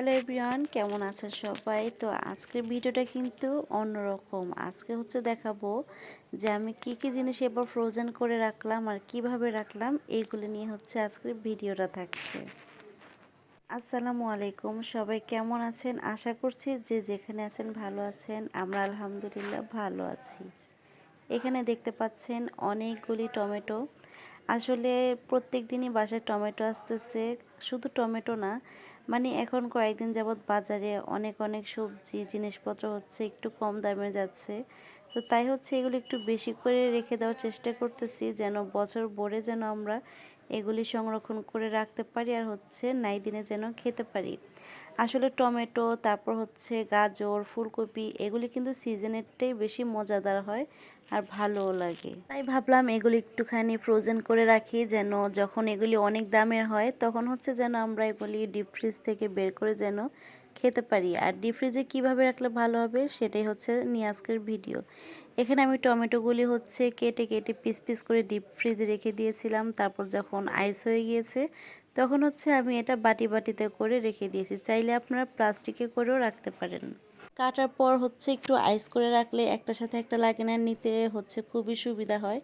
Hello everyone, কেমন আছেন সবাই? তো আজকের ভিডিওটা কিন্তু অন্যরকম। আজকে হচ্ছে দেখাবো যে আমি কি কি জিনিস এবার ফ্রোজেন করে রাখলাম আর কীভাবে রাখলাম এইগুলো নিয়ে হচ্ছে আজকের ভিডিওটা থাকছে। আসসালামু আলাইকুম, সবাই কেমন আছেন? আশা করছি যে যেখানে আছেন ভালো আছেন। আমরা আলহামদুলিল্লাহ ভালো আছি। এখানে দেখতে পাচ্ছেন অনেকগুলি টমেটো। আসলে প্রত্যেক দিনই বাসায় টমেটো আসতেছে। শুধু টমেটো না মানে এখন কয়েকদিন যাবৎ বাজারে অনেক অনেক সবজি, জিনিসপত্র হচ্ছে একটু কম দামে যাচ্ছে। তো তাই হচ্ছে এগুলো একটু বেশি করে রেখে দেওয়ার চেষ্টা করতেছি যেন বছর ভরে যেন আমরা এগুলি সংরক্ষণ করে রাখতে পারি আর হচ্ছে নাই দিনে যেন খেতে পারি। আসলে টমেটো, তারপর হচ্ছে গাজর, ফুলকপি, এগুলি কিন্তু সিজনেরটাই বেশি মজাদার হয় আর ভালোও লাগে। তাই ভাবলাম এগুলি একটুখানি ফ্রোজেন করে রাখি যেন যখন এগুলি অনেক দামের হয় তখন হচ্ছে যেন আমরা এগুলি ডিপ ফ্রিজ থেকে বের করে যেন খেতে পারি। আর ডিপ ফ্রিজে কীভাবে রাখলে ভালো হবে সেটাই হচ্ছে নিয়ে আজকের ভিডিও এখানে আমি টমেটোগুলি হচ্ছে কেটে কেটে পিস পিস করে ডিপ ফ্রিজে রেখে দিয়েছিলাম। তারপর যখন আইস হয়ে গিয়েছে তখন হচ্ছে আমি এটা বাটি বাটিতে করে রেখে দিয়েছি। চাইলে আপনারা প্লাস্টিকে করেও রাখতে পারেন। কাটার পর হচ্ছে একটু আইস করে রাখলে একটার সাথে একটা লাগে না নিতে হচ্ছে খুবই সুবিধা হয়।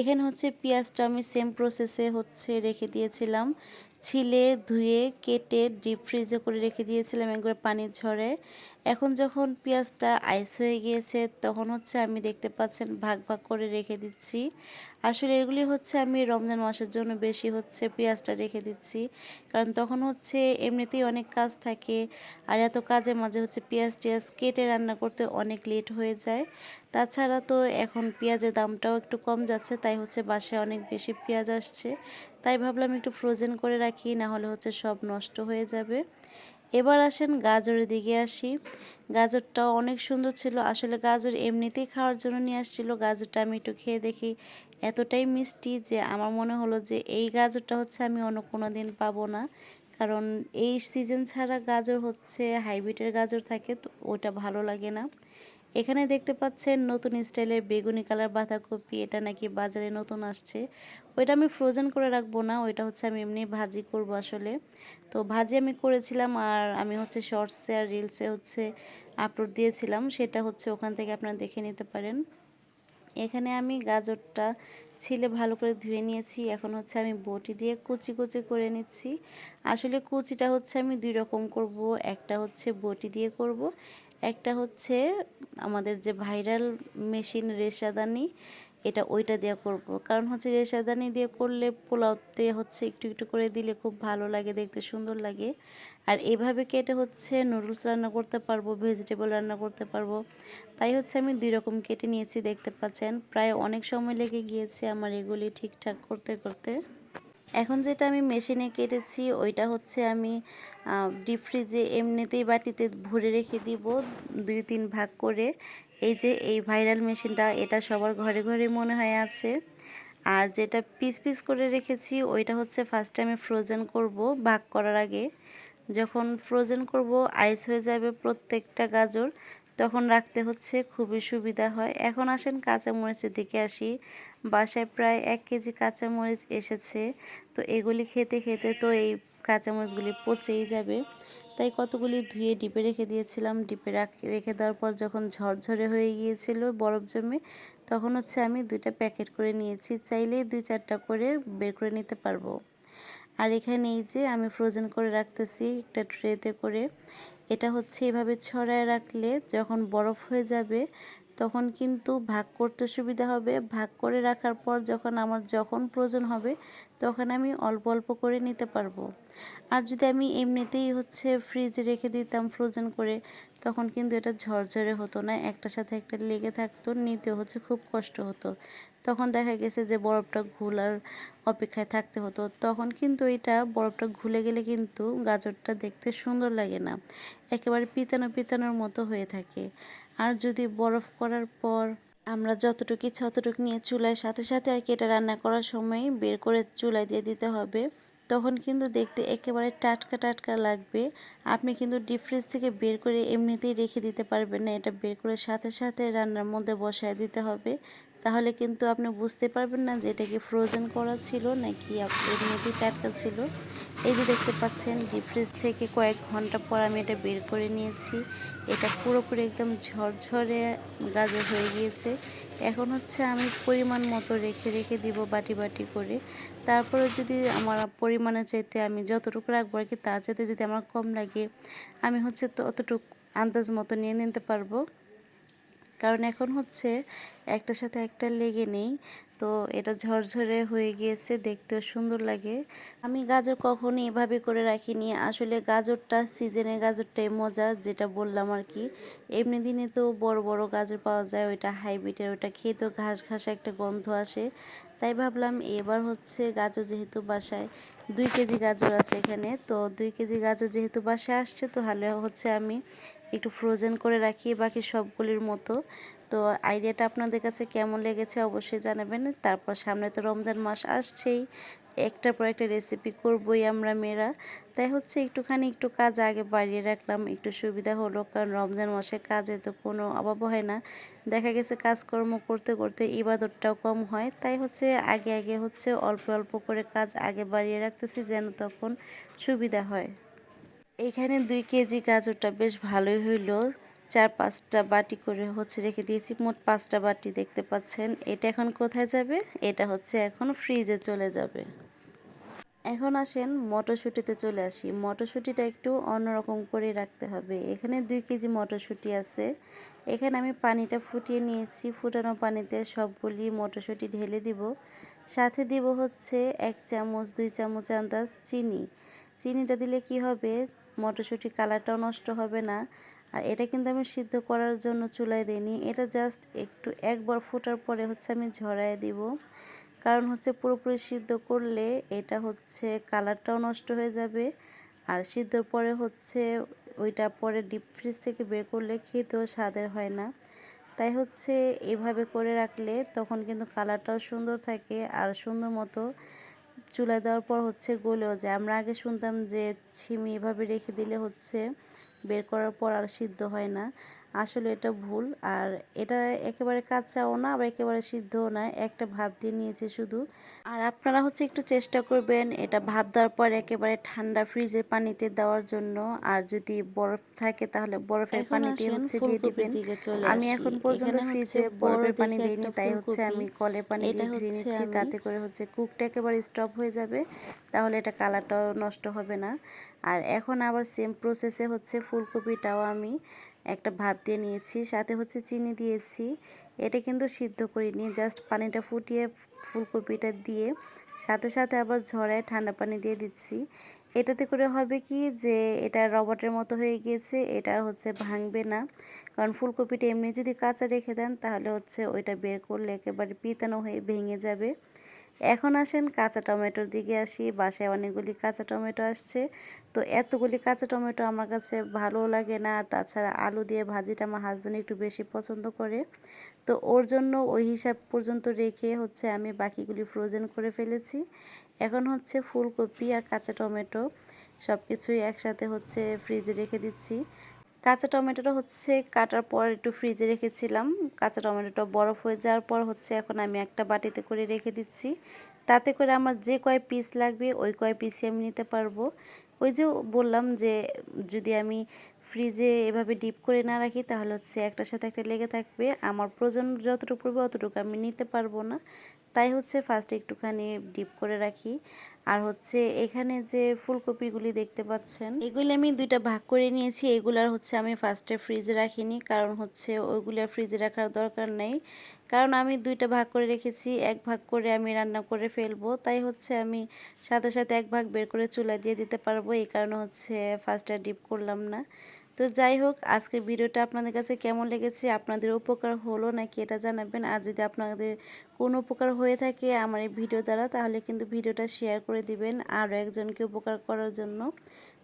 এখানে হচ্ছে পেঁয়াজটা আমি সেম প্রসেসে হচ্ছে রেখে দিয়েছিলাম। ছিলে, ধুয়ে, কেটে ডিপ ফ্রিজে করে রেখে দিয়েছিলাম একবার পানির ঝরে এখন যখন পেঁয়াজটা আইস হয়ে গিয়েছে, তখন হচ্ছে আমি দেখতে পাচ্ছেন ভাগ ভাগ করে রেখে দিচ্ছি। আসলে এগুলি হচ্ছে আমি রমজান মাসের জন্য বেশি হচ্ছে পেঁয়াজটা রেখে দিচ্ছি। কারণ তখন হচ্ছে এমনিতেই অনেক কাজ থাকে আর এত কাজের মাঝে হচ্ছে পেঁয়াজ টিয়াজ কেটে রান্না করতে অনেক লেট হয়ে যায়। তাছাড়া তো এখন পেঁয়াজের দামটাও একটু কম যাচ্ছে, তাই হচ্ছে বাসায় অনেক বেশি পেঁয়াজ আসছে। তাই ভাবলাম একটু ফ্রোজেন করে রাখি না হলে হচ্ছে সব নষ্ট হয়ে যাবে। এবার আসেন গাজরের দিকে আসি। গাজরটাও অনেক সুন্দর ছিল। আসলে গাজর এমনিতেই খাওয়ার জন্য নিয়ে আসছিল। গাজরটা আমি একটু খেয়ে দেখি এতটাই মিষ্টি যে আমার মনে হলো যে এই গাজরটা হচ্ছে আমি অন্য কোনো দিন পাবো না। কারণ এই সিজন ছাড়া গাজর হচ্ছে, হাইব্রিডের গাজর থাকে তো ওটা ভালো লাগে না। এখানে দেখতে পাচ্ছেন নতুন স্টাইলের বেগুনি কালার বাঁধাকপি। এটা নাকি বাজারে নতুন আসছে। ওইটা আমি ফ্রোজেন করে রাখব না, ওইটা হচ্ছে আমি এমনি ভাজি করব আসলে। তো ভাজি আমি করেছিলাম আর আমি হচ্ছে শর্টসে আর রিলসে হচ্ছে আপলোড দিয়েছিলাম, সেটা হচ্ছে ওখান থেকে আপনারা দেখে নিতে পারেন। এখানে আমি গাজরটা ছিলে ভালো করে ধুয়ে নিয়েছি, এখন হচ্ছে আমি বটি দিয়ে কুচি কুচি করে নিচ্ছি। আসলে কুচিটা হচ্ছে আমি দুই রকম করব, একটা হচ্ছে বটি দিয়ে করব একটা হচ্ছে আমাদের যে ভাইরাল মেশিন রেশাদানি, এটা ওইটা দিয়ে করব। কারণ হচ্ছে রেশাদানি দিয়ে করলে পোলাওতে হচ্ছে একটু একটু করে দিলে খুব ভালো লাগে, দেখতে সুন্দর লাগে। আর এভাবে কেটে হচ্ছে নুডলস রান্না করতে পারব, ভেজিটেবল রান্না করতে পারব? তাই হচ্ছে আমি দুই রকম কেটে নিয়েছি, দেখতে পাচ্ছেন। প্রায় অনেক সময় লেগে গিয়েছে আমার এগুলি ঠিকঠাক করতে করতে। এখন যেটা আমি মেশিনে কেটেছি, ওইটা হচ্ছে আমি ডিপ ফ্রিজে এমনিতেই বাটিতে ভরে রেখে দিব দুই তিন ভাগ করে। এই যে এই ভাইরাল মেশিনটা এটা সবার ঘরে ঘরে মনে হয় আছে। আর যেটা পিস পিস করে রেখেছি, ওইটা হচ্ছে ফার্স্টে আমি ফ্রোজেন করব ভাগ করার আগে। যখন ফ্রোজেন করব আইস হয়ে যাবে প্রত্যেকটা গাজর। তখন রাখতে হচ্ছে, খুবই সুবিধা হয়। এখন আসেন কাঁচামরিচের দিকে আসি। বাসায় প্রায় এক কেজি কাঁচামরিচ এসেছে। তো এগুলি খেতে খেতে তো এই কাঁচামরিচগুলি পচেই যাবে। তাই কতগুলি ধুয়ে ডিপে রেখে দিয়েছিলাম। ডিপে রেখে দেওয়ার পর যখন ঝরঝরে হয়ে গিয়েছিল বরফ জমে, তখন হচ্ছে আমি দুইটা প্যাকেট করে নিয়েছি। চাইলেই দুই চারটা করে বের করে নিতে পারব। আর এখানে এই যে আমি ফ্রোজেন করে রাখতেছি একটা ট্রেতে করে। এটা হচ্ছে এভাবে ছড়ায় রাখলে যখন বরফ হয়ে যাবে, তখন কিন্তু ভাগ করতে সুবিধা হবে। ভাগ করে রাখার পর যখন আমার যখন প্রয়োজন হবে, তখন আমি অল্প অল্প করে নিতে পারব। আর যদি আমি এমনিতেই হচ্ছে ফ্রিজে রেখে দিতাম ফ্রোজেন করে, তখন কিন্তু এটা ঝরঝরে হতো না, একটার সাথে একটা লেগে থাকতো নিতে হচ্ছে, খুব কষ্ট হতো। তখন দেখা গেছে যে বরফটা ঘোলার অপেক্ষায় থাকতে হতো। তখন কিন্তু এটা বরফটা ঘুলে গেলে কিন্তু গাজরটা দেখতে সুন্দর লাগে না। একেবারে পিতানো পিতানোর মতো হয়ে থাকে। আর যদি বরফ করার পর আমরা যতটুকু ইচ্ছা অতটুকু নিয়ে চুলায় সাথে সাথে আর কি এটা রান্না করার সময় বের করে চুলায় দিয়ে দিতে হবে, তখন কিন্তু দেখতে একেবারে টাটকা টাটকা লাগবে। আপনি কিন্তু ডিপ ফ্রিজ থেকে বের করে এমনিতেই রেখে দিতে পারবেন না, এটা বের করে সাথে সাথে রান্নার মধ্যে বসায় দিতে হবে। তাহলে কিন্তু আপনি বুঝতে পারবেন না যে এটা কি ফ্রোজেন করা ছিল নাকি আপ- এমনিতেই টাটকা ছিল। এই যে দেখতে পাচ্ছেন ডিপ ফ্রিজ থেকে কয়েক ঘণ্টা পর আমি এটা বের করে নিয়েছি। এটা পুরোপুরি একদম ঝরঝরে গাজর হয়ে গিয়েছে। এখন হচ্ছে আমি পরিমাণ মতো রেখে রেখে দিব বাটি বাটি করে। তারপরে যদি আমার পরিমাণের চাইতে আমি যতটুকু রাখব আর কি, তার চাইতে যদি আমার কম লাগে, আমি হচ্ছে তো অতটুকু আন্দাজ মতো নিয়ে নিতে পারব। কারণ এখন হচ্ছে একটার সাথে একটা লেগে নেই। তো এটা ঝরঝরে হয়ে গিয়েছে, দেখতেও সুন্দর লাগে। আমি গাজর কখনো এভাবে করে রাখিনি। আসলে গাজরটা, সিজনের গাজরটাই মজা, যেটা বললাম আর কি। এমনি দিনে তো বড় বড় গাজর পাওয়া যায়, ওইটা হাইব্রিডের, ওইটা খেয়ে তো ঘাস ঘাস একটা গন্ধ আসে। তাই ভাবলাম এবার হচ্ছে গাজর যেহেতু বাসায়, দুই কেজি গাজর আছে এখানে, তো দুই কেজি গাজর যেহেতু বাসায় আসছে, তো তাহলে হচ্ছে আমি একটু ফ্রোজেন করে রাখি, বাকি সবগুলির মতো। তো আইডিয়াটা আপনাদের কাছে কেমন লেগেছে অবশ্যই জানাবেন। তারপর সামনে তো রমজান মাস আসছেই, একটার পর একটা রেসিপি করবই আমরা মেয়েরা। তাই হচ্ছে একটুখানি একটু কাজ আগে বাড়িয়ে রাখলাম, একটু সুবিধা হলো, কারণ রমজান মাসে কাজের তো কোনো অভাব হয় না। দেখা গেছে কাজকর্ম করতে করতে ইবাদতটাও কম হয়, তাই হচ্ছে আগে আগে হচ্ছে অল্প অল্প করে কাজ আগে বাড়িয়ে রাখতেছি যেন তখন সুবিধা হয়। এখানে দুই কেজি গাজরটা বেশ ভালোই হইল। চার পাঁচটা বাটি করে হচ্ছে রেখে দিয়েছি। মোট পাঁচটা বাটি দেখতে পাচ্ছেন। এটা এখন কোথায় যাবে? এটা হচ্ছে এখন ফ্রিজে চলে যাবে। এখন আসেন মটরশুঁটিতে চলে আসি। মটরশুঁটিটা একটু অন্যরকম করে রাখতে হবে। এখানে দুই কেজি মটরশুঁটি আছে। এখানে আমি পানিটা ফুটিয়ে নিয়েছি। ফুটানো পানিতে সবগুলি মটরশুঁটি ঢেলে দিব। সাথে দিব হচ্ছে এক চামচ, দুই চামচ আন্দাজ চিনি। চিনিটা দিলে কি হবে? মটরশুঁটি কালারটাও নষ্ট হবে না। আর এটা কিন্তু আমি সিদ্ধ করার জন্য চুলায় দিইনি। এটা জাস্ট একটু একবার ফোটার পরে হচ্ছে আমি ঝরায় দিব। কারণ হচ্ছে পুরোপুরি সিদ্ধ করলে এটা হচ্ছে কালারটাও নষ্ট হয়ে যাবে। আর সিদ্ধর পরে হচ্ছে ওইটা পরে ডিপ ফ্রিজ থেকে বের করলে খেতেও স্বাদের হয় না। তাই হচ্ছে এভাবে করে রাখলে তখন কিন্তু কালারটাও সুন্দর থাকে আর সুন্দর মতো চুলায় দেওয়ার পর হচ্ছে গলেও যায়। আমরা আগে শুনতাম যে ছিমি এভাবে রেখে দিলে হচ্ছে বের করার পর আর সিদ্ধ হয় না। আসলে এটা ভুল। আর এটা একেবারে কাঁচাও না আবার একেবারে সিদ্ধও না। একটা ভাব দিয়ে নিয়েছে শুধু। আর আপনারা হচ্ছে একটু চেষ্টা করবেন এটা ভাব দেওয়ার পর একেবারে ঠান্ডা ফ্রিজের পানিতে দেওয়ার জন্য। আর যদি বরফ থাকে তাহলে বরফের পানিতে হচ্ছে দিয়ে দিবেন। আমি এখন পর্যন্ত ফ্রিজে বরফের পানি দিইনি তাই হচ্ছে আমি কলের পানি দিয়ে ধুয়ে নিচ্ছি। তাতে করে হচ্ছে কুকটা একেবারে স্টপ হয়ে যাবে। তাহলে এটা কালারটাও নষ্ট হবে না। আর এখন আবার সেম প্রসেসে হচ্ছে ফুলকপিটাও আমি একটা ভাপ দিয়ে নিয়েছি, সাথে হচ্ছে চিনি দিয়েছি। এটা কিন্তু সিদ্ধ করিনি জাস্ট পানিটা ফুটিয়ে ফুলকপিটা দিয়ে, সাথে সাথে আবার ঝরায় ঠান্ডা পানি দিয়ে দিচ্ছি। এটাতে করে হবে কি যে, এটা রবটের মতো হয়ে গিয়েছে, এটা হচ্ছে ভাঙবে না। কারণ ফুলকপিটা এমনি যদি কাঁচা রেখে দেন, তাহলে হচ্ছে ওইটা বের করলে একেবারে পিতানো হয়ে ভেঙে যাবে। এখন আসেন কাঁচা টমেটোর দিকে আসি, বাসায় অনেকগুলি কাঁচা টমেটো আসছে। তো এতগুলি কাঁচা টমেটো আমার কাছে ভালো লাগে না তাছাড়া আলু দিয়ে ভাজিটা আমার হাজব্যান্ড একটু বেশি পছন্দ করে। তো ওর জন্য ওই হিসাব পর্যন্ত রেখে হচ্ছে আমি বাকিগুলি ফ্রোজেন করে ফেলেছি। এখন হচ্ছে ফুলকপি আর কাঁচা টমেটো সব কিছুই একসাথে হচ্ছে ফ্রিজে রেখে দিচ্ছি। কাঁচা টমেটোটা হচ্ছে কাটার পর একটু ফ্রিজে রেখেছিলাম। কাঁচা টমেটোটা বরফ হয়ে যাওয়ার পর হচ্ছে এখন আমি একটা বাটিতে করে রেখে দিচ্ছি। তাতে করে আমার যে কয় পিস লাগবে, ওই কয় পিসই আমি নিতে পারব। ওই যে বললাম যে, যদি আমি ফ্রিজে এভাবে ডিপ করে না রাখি, তাহলে হচ্ছে একটার সাথে একটা লেগে থাকবে। আমার প্রয়োজন যতটুকু পড়বে, অতটুকু আমি নিতে পারব না। তাই হচ্ছে ফার্স্ট একটুখানি ডিপ করে রাখি। আর হচ্ছে এখানে যে ফুলকপিগুলি দেখতে পাচ্ছেন, এগুলি আমি দুইটা ভাগ করে নিয়েছি। এগুলার হচ্ছে আমি ফার্স্টে ফ্রিজে রাখিনি, কারণ হচ্ছে ওইগুলো ফ্রিজে রাখার দরকার নেই। কারণ আমি দুইটা ভাগ করে রেখেছি, এক ভাগ করে আমি রান্না করে ফেলব। তাই হচ্ছে আমি সাথে সাথে এক ভাগ বের করে চুলা দিয়ে দিতে পারব। এই কারণে হচ্ছে ফার্স্টে ডিপ করলাম না। তো যাই হোক, আজকের ভিডিওটা আপনাদের কাছে কেমন লেগেছে, আপনাদের উপকার হলো নাকি এটা জানাবেন। আর যদি আপনাদের কোনো উপকার হয়ে থাকে আমার এই ভিডিও দ্বারা, তাহলে কিন্তু ভিডিওটা শেয়ার করে দিবেন আরও একজনকে উপকার করার জন্য।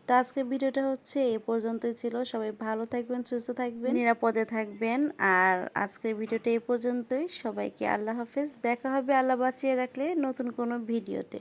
তো আজকের ভিডিওটা হচ্ছে এ পর্যন্তই ছিল। সবাই ভালো থাকবেন, সুস্থ থাকবেন। নিরাপদে থাকবেন। আর আজকের ভিডিওটা এ পর্যন্তই। সবাইকে আল্লাহ হাফেজ। দেখা হবে, আল্লাহ বাঁচিয়ে রাখলে নতুন কোনো ভিডিওতে।